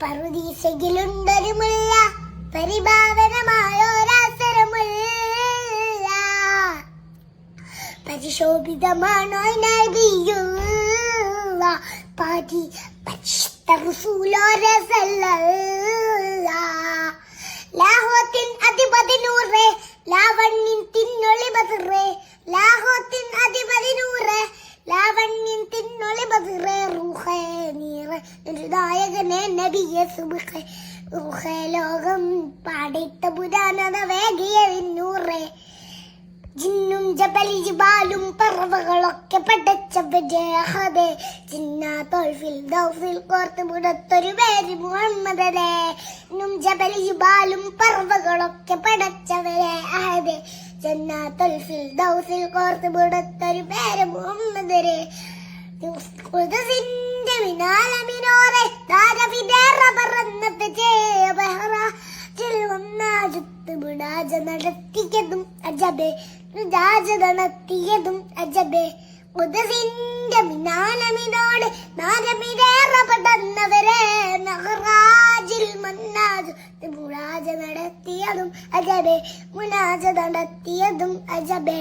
പറുദീസയിലുണ്ടൊരു മുല്ല പരിഭാവനമായൊരവസരമുള്ള പരിശോഭിതമാണോ നബിയുള്ള പാതി പരിശുദ്ധ റസൂലോരസല്ല നായകനെ നബിയെ സുബുഖേ ലോകം പാടിത്ത പുരാനത വേഗിയ വിന്നൂറേ. ജിന്നും ജബലി ജിബാലും പറവകളൊക്കെ പടച്ചവജാഹദേ ജിന്നാ തോൽഫിൽ ദൗഫിൽ കോർത്ത് മുടത്തൊരു പേര് മുഹമ്മദരെ നും ജബലി ജിബാലും പറവകളൊക്കെ പടച്ചവരെ അഹദെ ജന്നാത്തൊൽഫിൽ ദൗഫിൽ കോർത്ത് മുടത്തൊരു പേര് മുഹമ്മദരെ നടത്തിയതും അജബേ അജബെ. നടത്തിയതും അജബേ മുനാജ നടത്തിയതും അജബെ.